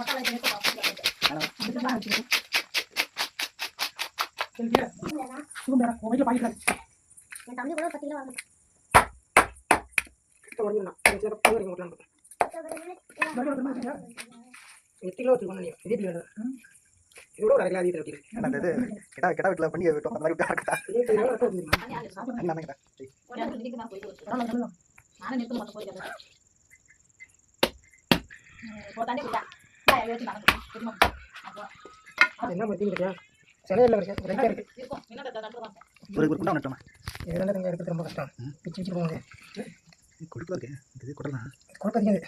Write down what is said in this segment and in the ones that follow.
என் தம்பி கூட பத்து கிலோ வாங்க அந்த இது கெட்டா கெட்டா வீட்டில் பண்ணி விட்டோம் அந்த மாதிரி விட்டா இருக்கா கேட்டா என்ன பண்ணிட்டு சிலையில் இருக்கு ரைட்டாக இருக்கு. ஒரு ஒரு குண்டா நட்டோம் இதெல்லாம் தங்க எடுக்கிறது ரொம்ப கஷ்டம். பிச்சு பிச்சு போகுது. கொழுப்பு இருக்கு. இது குடலாம் குழப்பம் அதிகம்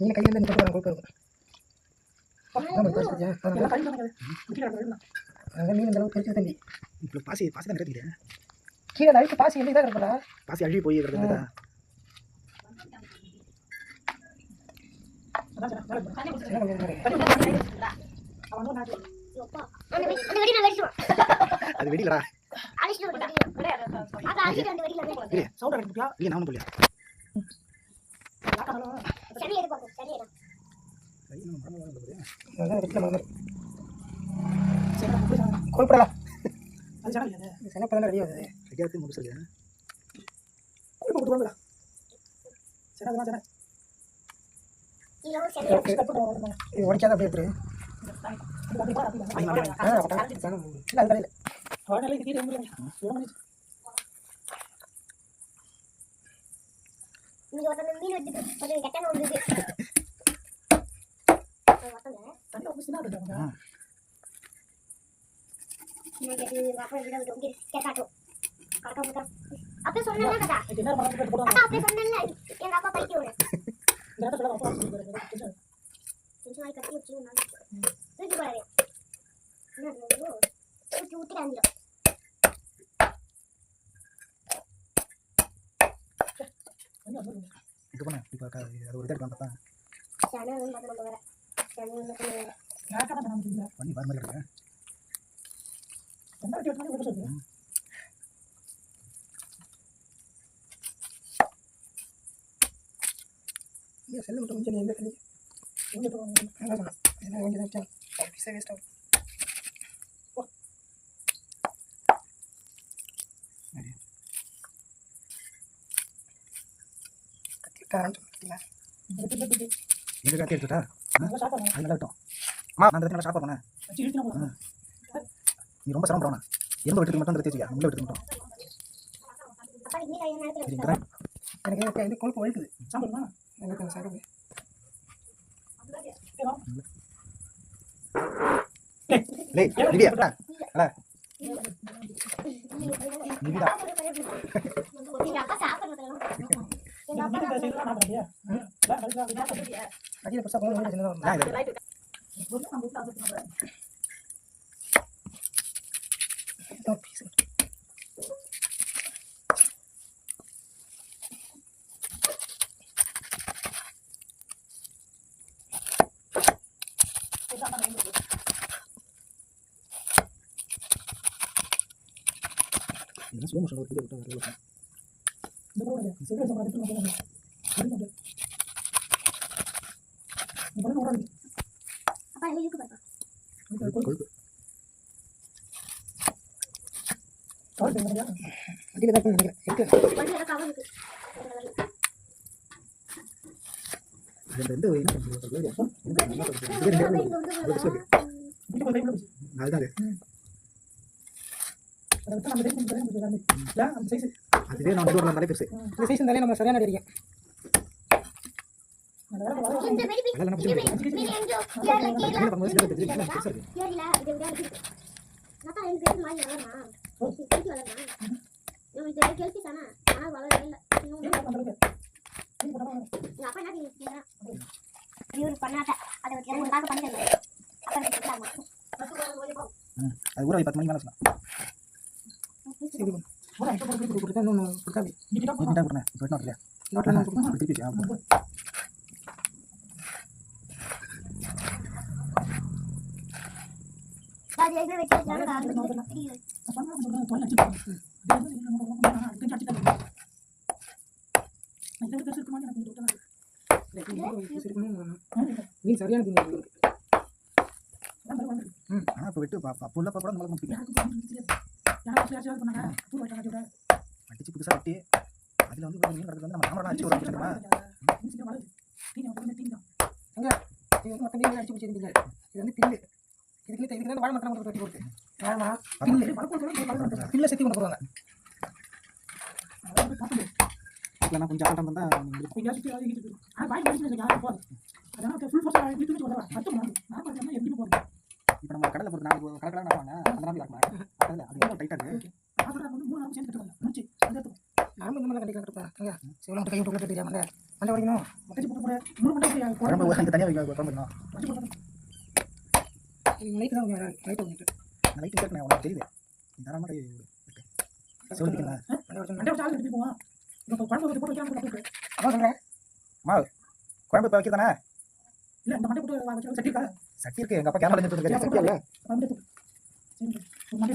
மீன் கையில் இருந்து இருக்கும் மீன் இந்த அளவுக்கு தம்பி இப்போ பாசி பாசி தான் கீழே அழுக்கு பாசி தான் இருப்பா பாசி அழுகி போய் கிடக்குது அந்த வெடி அந்த வெடி நான் வெடிச்சுவோம் அது வெடிலடா அடிச்சுட்டு ஒரு தட்டி அது அடிச்சுட்டு அந்த வெடியில போய் சவுண்ட் அடிப்பியா இல்லையா நான் ஒன்றும் போலியா சரி எடு பாப்போம் சரி வெட்டில மாதிரி கொழுப்படலாம் சின்னப்பா தானே ரெடி ஆகுது ரெடியாக முடிச்சு இல்லையா கொழுப்பு கொடுத்து வாங்கடா. சரி கிலோ சரி. இது உடைக்காத அப்படியே இருக்கு. இல்லை அது கடையில் இங்க மீன் ஒரு கெட்டான அப்பா சொன்னேன்ல. கதா அப்ப சொன்னேன்ல எங்க அப்பா விடு கொஞ்சம் நாள் கட்டி வச்சு தூக்கி போடாது ஊற்றி ஊற்றி அஞ்சிடும் இது பண்ண இப்போ அது ஒரு சேனல் வந்து பண்ணி வர மாதிரி இருக்கேன் செல்லு மட்டும் கொஞ்சம் எந்த தண்ணி என்ன சொன்னேன் என்ன கொஞ்சம் தான் வச்சான் பைசா வேஸ்ட் ஆகும். எங்க காட்டி எடுத்துட்டா? நல்லா இருக்கட்டும் அம்மா நான் நீ ரொம்ப சிரமப்படுறா எந்த வெட்டுக்கு மட்டும் அந்த தேய்ச்சியா உள்ள வெட்டுக்கு மட்டும். எனக்கு கொழுப்பு வழுக்குது சாப்பிடுமா? எனக்கு சாப்பிடு லே நிவியா அடா நிவிடா எங்க அப்பா சாப்பிட்றதெல்லாம் எங்க அப்பா அடியில் பெருசாக போகணும் சின்னதாக வரும் நான் இது இதான் ஸ்லோ மோஷன் ஒரு வீடியோ விட்டு வரல அப்பா எங்க இருக்கு பாப்பா கொழுப்பு அடியில் தான் நினைக்கிறேன் இருக்கு. வண்டி எல்லாம் கவர் இருக்கு ரெண்டு ரெண்டு என்ன பண்ணுறது இது ரெண்டு வந்து அதுதான் அது. அதுவே நான் வந்து மலை பெருசு இந்த சைஸ் இருந்தாலே நம்ம சரியான தெரியும் நம்ம எனக்கு இவரு பண்ணாத அதை வச்சு பண்ணிடுங்க அப்புறம் கேட்கலாமா அது வை பத்து மணிக்கு மேலே சொன்னேன் மீன் சரியான தீனி குழம்பு ம் ஆனால் இப்போ வெட்டு பா- கூட நம்மளுக்கு பிடிக்கும் அடிச்சு புதுசாக வெட்டி அதில் வந்து மீன் கிடக்குது வந்து நம்ம கேமரா அடிச்சு ஒரு தெரியுமா? இது வந்து மொத்தம் மீன் அடிச்சு பிடிச்சிருந்தீங்க. இது வந்து பில்லு இதுக்கு இதுக்கு வந்து வாழை மரம்? வெட்டி கொடுத்து ஆமா பில்லு பில்லை செத்தி கொண்டு போடுவாங்க. இல்லைன்னா கொஞ்சம் ஆட்டம் வந்தால் இப்போ யாரும் சுற்றி யாரும் இருக்கு ஆனால் பாய் சிவலாம் கை விட்டு தெரியாம மண்டை வரைக்கணும் மொட்டை போட்டு மணி நேரம் குழம்பு இங்கே தனியாக வைக்க குழம்பு இது நைட்டு தான் லைட் வந்துட்டு லைட்டு கேட்க உனக்கு தெரியுது. தாராளமாக கை சிவலிக்கணும் மண்டை வரைக்கணும் மண்டை வச்சு ஆள் எடுத்து போவான் இப்போ குழம்பு வச்சு போட்டு சொல்றேன். குழம்பு இப்போ வைக்க தானே இல்லை இந்த மண்டை போட்டு சட்டி இருக்கா? சட்டி இருக்கு. எங்கள் அப்பா கேமரா சட்டி இல்லை. மண்டை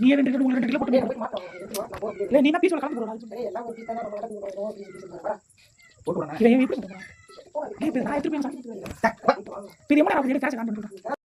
நீ ரெண்டு கிலோ உங்களுக்கு ரெண்டு கிலோ போட்டு நீ தான் பீஸ் கலந்து போடுறா பெரிய காசு காண்டு